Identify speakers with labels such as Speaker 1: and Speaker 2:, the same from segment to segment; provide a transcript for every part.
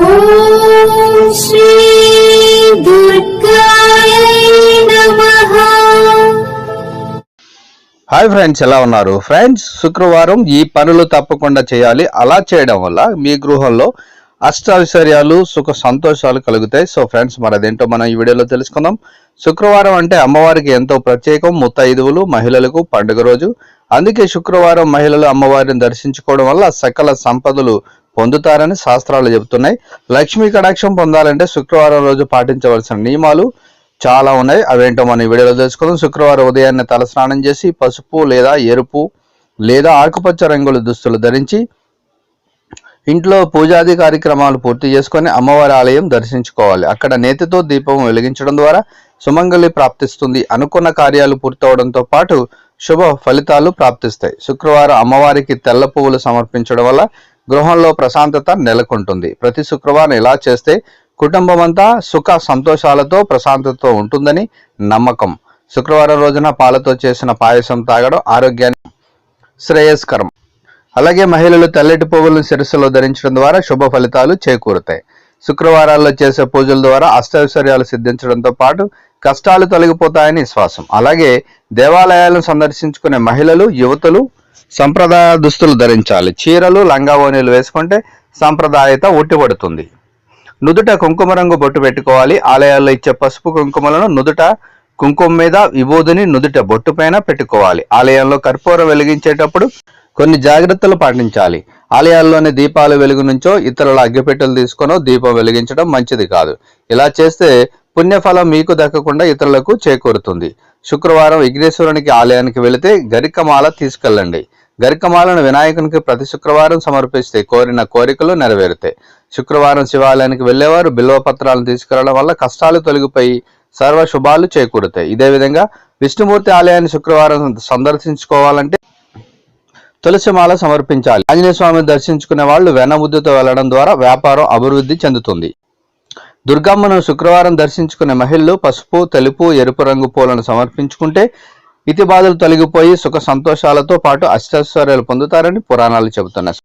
Speaker 1: Hi friends ఎలా ఉన్నారు? Friends శుక్రవారం ఈ పనులు తప్పకుండా చేయాలి. అలా చేయడం వల్ల మీ గృహంలో అష్టైశ్వర్యాలు సుఖ సంతోషాలు కలుగుతాయి. సో ఫ్రెండ్స్ మరి అదేంటో మనం ఈ వీడియోలో తెలుసుకుందాం. శుక్రవారం అంటే అమ్మవారికి ఎంతో ప్రత్యేకం ముత్తైదువులు మహిళలకు పండుగ రోజు. అందుకే శుక్రవారం మహిళలు అమ్మవారిని దర్శించుకోవడం వల్ల సకల సంపదలు పొందుతారని శాస్త్రాలు చెబుతున్నాయి. లక్ష్మీ కటాక్షం పొందాలంటే శుక్రవారం రోజు పాటించవలసిన నియమాలు చాలా ఉన్నాయి. అవేంటో మనం ఈ వీడియోలో తెలుసుకుందాం. శుక్రవారం ఉదయాన్నే తలస్నానం చేసి పసుపు లేదా ఎరుపు లేదా ఆకుపచ్చ రంగుల దుస్తులు ధరించి ఇంట్లో పూజాది కార్యక్రమాలు పూర్తి చేసుకొని అమ్మవారి ఆలయం దర్శించుకోవాలి. అక్కడ నేతితో దీపం వెలిగించడం ద్వారా సుమంగళి ప్రాప్తిస్తుంది. అనుకున్న కార్యాలు పూర్తవడంతో పాటు శుభ ఫలితాలు ప్రాప్తిస్తాయి. శుక్రవారం అమ్మవారికి తెల్ల పువ్వులు సమర్పించడం వల్ల గృహంలో ప్రశాంతత నెలకొంటుంది. ప్రతి శుక్రవారం ఇలా చేస్తే కుటుంబం అంతా సుఖ సంతోషాలతో ప్రశాంతతతో ఉంటుందని నమ్మకం. శుక్రవారం రోజున పాలతో చేసిన పాయసం తాగడం ఆరోగ్యాన్ని శ్రేయస్కరం. అలాగే మహిళలు తెల్లటి పువ్వులను శిరస్సులో ధరించడం ద్వారా శుభ ఫలితాలు చేకూరుతాయి. శుక్రవారాల్లో చేసే పూజల ద్వారా అష్టైశ్వర్యాలు సిద్ధించడంతో పాటు కష్టాలు తొలగిపోతాయని విశ్వాసం. అలాగే దేవాలయాలను సందర్శించుకునే మహిళలు యువతులు సంప్రదాయ దుస్తులు ధరించాలి. చీరలు లంగావోనీలు వేసుకుంటే సాంప్రదాయత ఉట్టిపడుతుంది నుదుట కుంకుమ రంగు బొట్టు పెట్టుకోవాలి. ఆలయాల్లో ఇచ్చే పసుపు కుంకుమలను నుదుట కుంకుమ మీద విభూదిని నుదుట బొట్టు పైన పెట్టుకోవాలి. ఆలయంలో కర్పూరం వెలిగించేటప్పుడు కొన్ని జాగ్రత్తలు పాటించాలి. ఆలయాల్లోని దీపాలు వెలుగు నుంచో ఇతరుల అగ్గిపెట్టెలు తీసుకొనో దీపం వెలిగించడం మంచిది కాదు. ఇలా చేస్తే పుణ్యఫలం మీకు దక్కకుండా ఇతరులకు చేకూరుతుంది. శుక్రవారం విఘ్నేశ్వరునికి ఆలయానికి వెళితే గరికమాల తీసుకెళ్ళండి. గరికమాలను వినాయకునికి ప్రతి శుక్రవారం సమర్పిస్తే కోరిన కోరికలు నెరవేరుతాయి. శుక్రవారం శివాలయానికి వెళ్ళేవారు బిల్వ పత్రాలను తీసుకురావడం వల్ల కష్టాలు తొలగిపోయి సర్వ శుభాలు చేకూరుతాయి. ఇదే విధంగా విష్ణుమూర్తి ఆలయాన్ని శుక్రవారం సందర్శించుకోవాలంటే తులసిమాల సమర్పించాలి. ఆంజనేయ స్వామిని దర్శించుకునే వాళ్ళు వెనముద్దుతో వెళ్ళడం ద్వారా వ్యాపారం అభివృద్ధి చెందుతుంది. దుర్గమ్మను శుక్రవారం దర్శించుకునే మహిళలు పసుపు తెలుపు ఎరుపు రంగు పూలను సమర్పించుకుంటే ఇతి బాధలు తొలగిపోయి సుఖ సంతోషాలతో పాటు అష్టైశ్వర్యాలు పొందుతారని పురాణాలు చెబుతున్నాయి.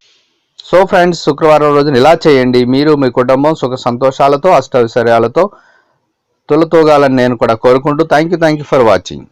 Speaker 1: సో ఫ్రెండ్స్ శుక్రవారం రోజున ఇలా చేయండి. మీరు మీ కుటుంబం సుఖ సంతోషాలతో అష్టైశ్వర్యాలతో తొలతూగాలని నేను కూడా కోరుకుంటూ thank you thank you for watching.